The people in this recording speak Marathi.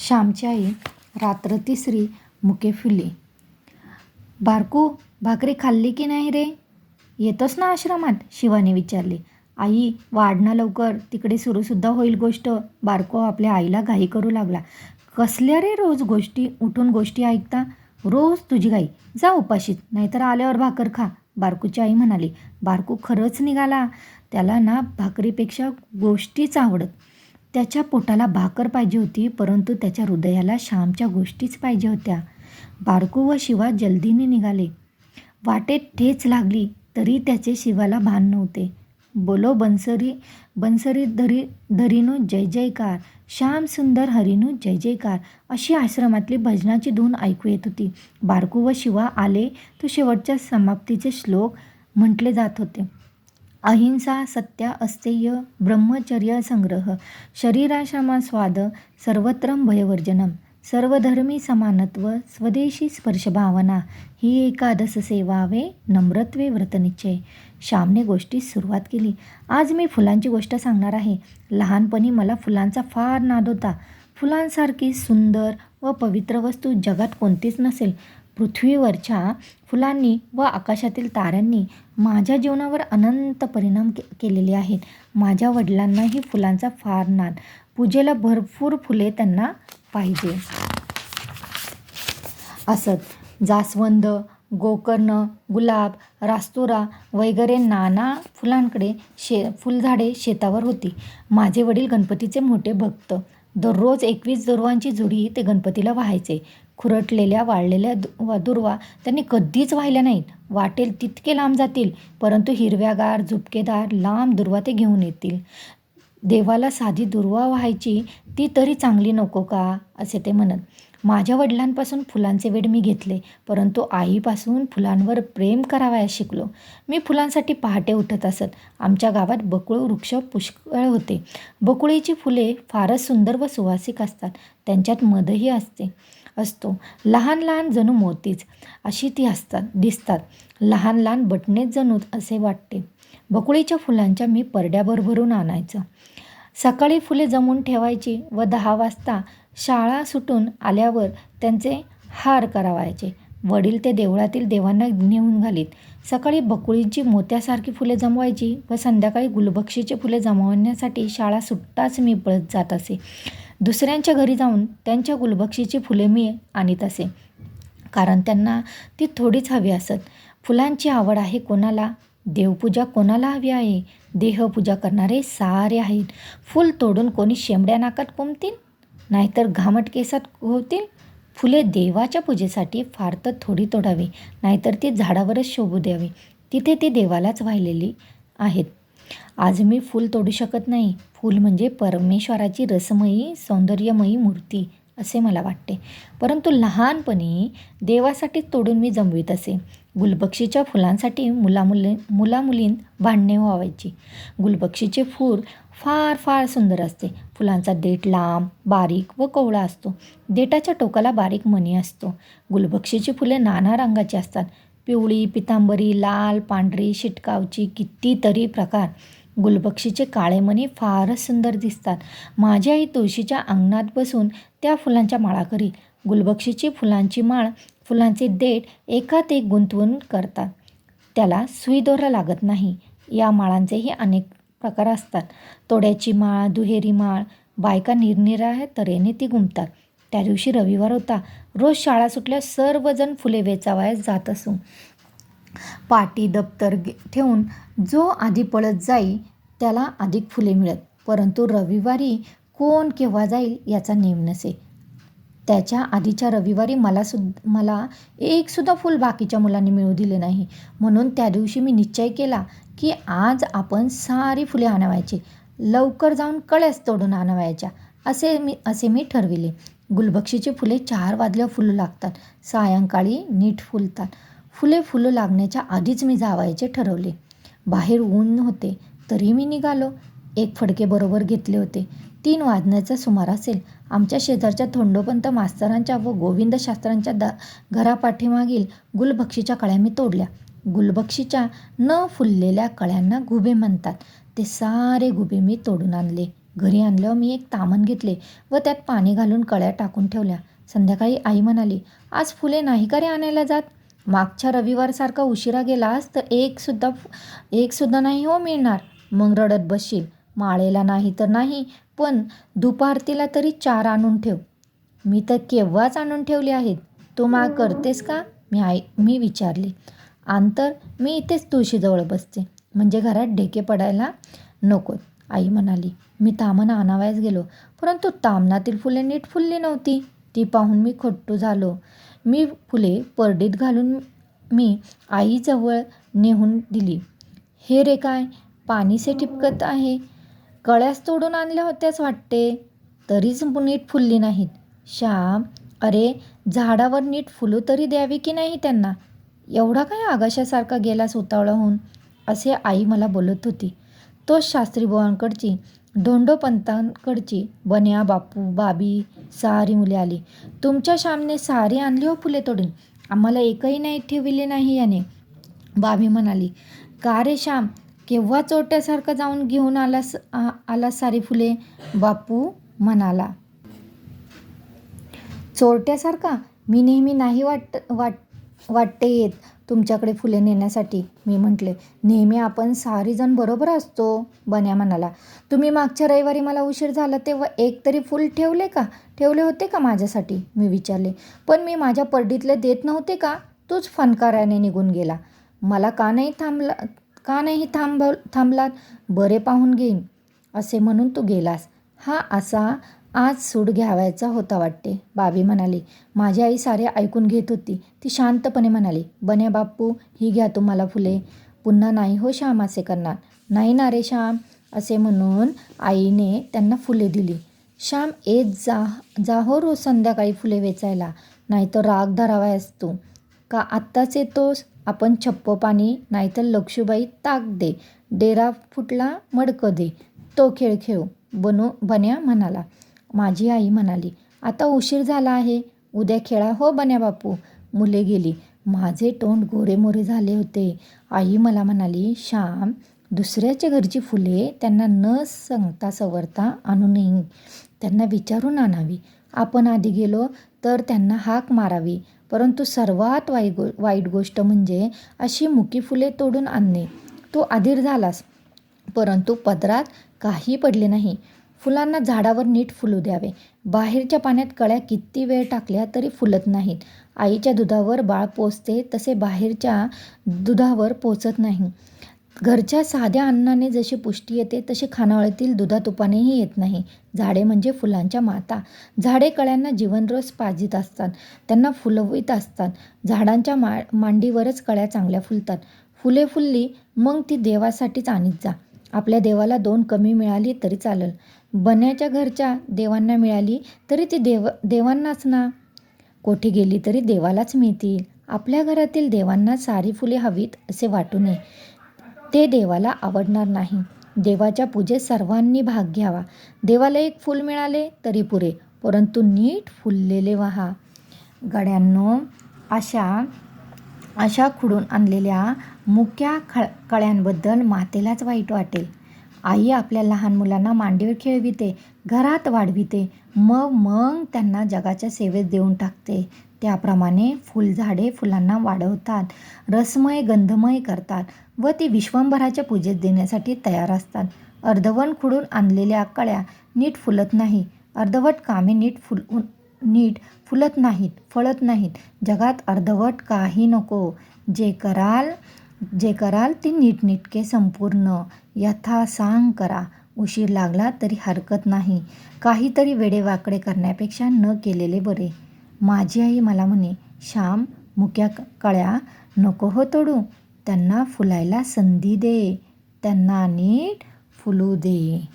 श्यामची आई रात्र तिसरी मुके फुले. बारकू भाकरी खाल्ली की नाही रे? येतोस ना आश्रमात? शिवाने विचारले. आई वाढ ना लवकर. तिकडे सुरूसुद्धा होईल गोष्ट. बारको आपल्या आईला घाई करू लागला. कसल्या रे रोज गोष्टी? उठून गोष्टी ऐकता? रोज तुझी गाई जा उपाशीत नाहीतर आल्यावर भाकर खा. बारकूची आई म्हणाली बारकू खरंच निघाला. त्याला ना भाकरीपेक्षा गोष्टीच आवडत. त्याच्या पोटाला भाकर पाहिजे होती परंतु त्याच्या हृदयाला श्यामच्या गोष्टीच पाहिजे होत्या. बारकू व शिवा जल्दीने निघाले. वाटेत ठेच लागली तरी त्याचे शिवाला भान नव्हते. बोलो बनसरी बनसरी धरी धरीनो जय जयकार श्याम सुंदर हरिनो जय जयकार अशी आश्रमातली भजनाची धून ऐकू येत होती. बारकू व शिवा आले तो शेवटच्या समाप्तीचे श्लोक म्हटले जात होते. अहिंसा सत्य अस्तेय ब्रह्मचर्य संग्रह शरीराश्रमा स्वाद सर्वत्र भयवर्जनम सर्वधर्मी समानत्व स्वदेशी स्पर्शभावना ही एकादश सेवावे नम्रत्वे व्रतनिश्चय श्यामने गोष्टीस सुरुवात केली. आज मी फुलांची गोष्ट सांगणार आहे. लहानपणी मला फुलांचा फार नाद होता. फुलांसारखी सुंदर व पवित्र वस्तू जगात कोणतीच नसेल. पृथ्वीवरच्या फुलांनी व आकाशातील ताऱ्यांनी माझ्या जीवनावर अनंत परिणाम के केलेले आहेत. माझ्या वडिलांनाही फुलांचा फार नाद. पूजेला भरपूर फुले त्यांना पाहिजे. असत. जास्वंद गोकर्ण गुलाब रास्तुरा वगैरे नाना फुलांकडे शे फुलझाडे शेतावर होती. माझे वडील गणपतीचे मोठे भक्त. दररोज एकवीस दुर्वांची जुडी ते गणपतीला वाहायचे. खुरटलेल्या वाळलेल्या दु वा दुर्वा त्यांनी कधीच वाहिल्या नाहीत. वाटेल तितके लांब जातील परंतु हिरव्यागार झुपकेदार लांब दुर्वा ते घेऊन येतील. देवाला साधी दुर्वा व्हायची ती तरी चांगली नको का? असे ते म्हणत. माझ्या वडिलांपासून फुलांचे वेड मी घेतले परंतु आईपासून फुलांवर प्रेम करावयास शिकलो. मी फुलांसाठी पहाटे उठत असत. आमच्या गावात बकुळ वृक्ष पुष्कळ होते. बकुळीची फुले फारच सुंदर व सुवासिक असतात. त्यांच्यात मधही असते असतो. लहान लहान जणू मोतीच अशी ती असतात दिसतात. लहान लहान बटणेच जणू असे वाटते. बकुळीच्या फुलांच्या मी परड्या भरभरून आणायचं. सकाळी फुले जमून ठेवायची व दहा वाजता शाळा सुटून आल्यावर त्यांचे हार करावायचे. वडील ते देवळातील देवांना नेऊन घालीत. सकाळी बकुळींची मोत्यासारखी फुले जमवायची व संध्याकाळी गुलबक्षीची फुले जमवण्यासाठी शाळा सुट्टाच मी पळत जात असे. दुसऱ्यांच्या घरी जाऊन त्यांच्या गुलबक्षीची फुले मी आणीत असे. कारण त्यांना ती थोडीच हवी असत. फुलांची आवड आहे कोणाला? देवपूजा कोणाला हवी आहे? देहपूजा करणारे सारे आहेत. फुल तोडून कोणी शेंबड्या नाकात कोंबतील नाहीतर घामट केसात होतील. फुले देवाच्या पूजेसाठी फार तर थोडी तोडावी नाहीतर ती झाडावरच शोभू द्यावी. तिथे ती देवालाच वाहिलेली आहेत. आज मी फूल तोडू शकत नाही. फूल म्हणजे परमेश्वराची रसमयी सौंदर्यमयी मूर्ती असे मला वाटते. परंतु लहानपणी देवासाठी तोडून मी जमवीत असे. गुलबक्षीच्या फुलांसाठी मुलामुली मुलामुलींत भांडणे व्हावायची. गुलबक्षीचे फूल फार फार सुंदर असते. फुलांचा देठ लांब बारीक व कोवळा असतो. देठाच्या टोकाला बारीक मणी असतो. गुलबक्षीची फुले नाना रंगाची असतात. पिवळी पितांबरी लाल पांढरी शिटकावची कितीतरी प्रकार. गुलबक्षीचे काळे मणी फारच सुंदर दिसतात. माझी आई तुळशीच्या अंगणात बसून त्या फुलांच्या माळा करी गुलबक्षीची फुलांची माळ फुलांचे देठ एकात एक गुंतवून करतात. त्याला सुईदोरा लागत नाही. या माळांचेही अनेक प्रकार असतात. तोड्याची माळ दुहेरी माळ बायका निरनिराळ्या तऱ्हेने ती गुंपतात त्या दिवशी रविवार होता. रोज शाळा सुटल्या सर्वजण फुले वेचावयास जात असू पाटी दप्तर ठेवून जो आधी पळत जाईल त्याला अधिक फुले मिळत. परंतु रविवारी कोण केव्हा जाईल याचा नेम नसे. त्याच्या आधीच्या रविवारी मला सुद् मला एकसुद्धा फूल बाकीच्या मुलांनी मिळू दिले नाही. म्हणून त्या दिवशी मी निश्चय केला की आज आपण सारी फुले आणावायची. लवकर जाऊन कळ्यास तोडून आणावायच्या. असे मी असे मी ठरविले. गुलबक्षीची फुले चार वाजल्यावर फुलं लागतात. सायंकाळी नीट फुलतात. फुले फुलं लागण्याच्या आधीच मी जावायचे ठरवले. बाहेर ऊन होते तरी मी निघालो. एक फडके बरोबर घेतले होते. तीन वाजण्याचा सुमार असेल. आमच्या शेजारच्या थोंडोपंत मास्तरांच्या व गोविंद शास्त्रांच्या घरापाठीमागील गुलबक्षीच्या कळ्या मी तोडल्या. गुलबक्षीच्या न फुललेल्या कळ्यांना गुबे म्हणतात. ते सारे गुबे मी तोडून आणले. घरी आणल्यावर मी एक तामण घेतले व त्यात पाणी घालून कळ्या टाकून ठेवल्या. संध्याकाळी आई म्हणाली आज फुले नाही का रे आणायला जात? मागच्या रविवारसारखा उशिरा गेलास तर एकसुद्धा एकसुद्धा नाही हो मिळणार. मग रडत बसशील. माळेला नाही तर नाही. पण दुपारतीला तरी चार आणून ठेव. मी तर केव्हाच आणून ठेवले आहेत. तू मा करतेस का? मी आई मी विचारले. आंतर मी इथेच तुळशीजवळ बसते. म्हणजे घरात ढेके पडायला नकोत आई म्हणाली. मी तामण आणावयास गेलो परंतु तामणातील फुले नीट फुलली नव्हती. ती पाहून मी खट्टू झालो. मी फुले परडीत घालून मी आईजवळ नेहून दिली. हे रे काय? पाणीसे ठिपकत आहे. कळ्यास तोडून आणल्या होत्याच वाटते. तरीच नीट फुलली नाहीत. श्याम अरे झाडावर नीट फुलं तरी द्यावी की नाही त्यांना? एवढा काय आगाशासारखा गेला होऊन असे आई मला बोलत होती. तोच शास्त्री बुवांकडची धोंडोपंतांकडची बन्या बापू बाबी सारी मुले आली. तुमच्या श्यामने सारी आणली हो फुले तोडून? आम्हाला एकही नाही ठेवले नाही याने. बाबी म्हणाली का रे श्याम? केव्हा चोट्यासारखं जाऊन घेऊन आलास आ- आलास सारी फुले? बापू म्हणाला. चोरट्यासारखा? मी नेहमी नाही वाट वाट वाटते येत तुमच्याकडे फुले नेण्यासाठी. मी म्हटले नेहमी आपण सारीजण बरोबर असतो बन्या म्हणाला. तुम्ही मागच्या रविवारी मला उशीर झाला तेव्हा एक तरी फूल ठेवले का? ठेवले होते का माझ्यासाठी? मी विचारले. पण मी माझ्या पर्डीतले देत नव्हते का? तूच फनकाराने निघून गेला. मला का नाही थांबला का नाही थांबव थांबलात? बरे पाहून घेईन. असे म्हणून तू गेलास. हा असा आज सूड घ्यावायचा होता वाटते. बाबी म्हणाली माझी आई सारे ऐकून घेत होती. ती शांतपणे म्हणाली बन्या बाप्पू ही घ्या तुम्हाला फुले. पुन्हा नाही हो श्याम असे करणार. नाही ना रे श्याम असे म्हणून आईने त्यांना फुले दिली. श्याम येत जा जा हो रोज संध्याकाळी फुले वेचायला. नाहीतर राग धरावायस तू. का आत्ताच येतोस? आपण छप्प पाणी नाहीतर लक्षूबाई ताक दे. डेरा फुटला मडकं दे. तो खेळ खेळू. बनू बन्या म्हणाला. माझी आई म्हणाली आता उशीर झाला आहे. उद्या खेळा हो बन्या बापू. मुले गेली. माझे तोंड गोरेमोरे झाले होते. आई मला म्हणाली श्याम दुसऱ्याच्या घरची फुले त्यांना न सांगता सवरता आणू नये. त्यांना विचारून आणावी. आपण आधी गेलो तर त्यांना हाक मारावी. परंतु सर्वात वाई गो वाईट गोष्ट म्हणजे अशी मुकी फुले तोडून आणणे. तू आधीर झालास परंतु पदरात काही पडले नाही. फुलांना झाडावर नीट फुलू द्यावे. बाहेरच्या पाण्यात कळ्या किती वेळ टाकल्या तरी फुलत नाहीत. आईच्या दुधावर बाळ पोचते तसे बाहेरच्या दुधावर पोचत नाही. घरच्या साध्या अन्नाने जशी पुष्टी येते तशी खानावळीतील दुधातुपानेही येत नाही. झाडे म्हणजे फुलांच्या माता. झाडे कळ्यांना जीवनरस पाजित असतात. त्यांना फुलवीत असतात. झाडांच्या मा मांडीवरच कळ्या चांगल्या फुलतात. फुले फुलली मग ती देवासाठीच आणीत जा. आपल्या देवाला दोन कमी मिळाली तरी चालेल. बन्याच्या घरच्या देवांना मिळाली तरी ती देव देवांनाच ना. कोठी गेली तरी देवालाच मिळतील. आपल्या घरातील देवांना सारी फुले हवीत असे वाटू नये. ते देवाला आवडणार नाही. देवाच्या पूजेत सर्वांनी भाग घ्यावा. देवाला एक फूल मिळाले तरी पुरे परंतु नीट फुललेले व्हा. गड्यांनो अशा अशा खुडून आणलेल्या मुक्या खळ कळ्यांबद्दल मातेलाच वाईट वाटेल. आई आपल्या लहान मुलांना मांडीवर खेळविते घरात वाढविते. मग मग त्यांना जगाच्या सेवेत देऊन टाकते. त्याप्रमाणे फुलझाडे फुलांना वाढवतात रसमय गंधमय करतात व ती विश्वंभराच्या पूजेत देण्यासाठी तयार असतात. अर्धवट खुडून आणलेल्या कळ्या नीट फुलत नाही अर्धवट कामे नीट फुल नीट फुलत नाहीत फळत नाहीत. जगात अर्धवट काही नको. जे कराल जे कराल ते नीटनीटके संपूर्ण. यथासांग करा. उशीर लागला तरी हरकत नाही. काहीतरी वेडेवाकडे करण्यापेक्षा न केलेले बरे. माझी आई मला म्हणे श्याम मुक्या कळ्या नको हो तोडू. त्यांना फुलायला संधी दे. त्यांना नीट फुलू दे.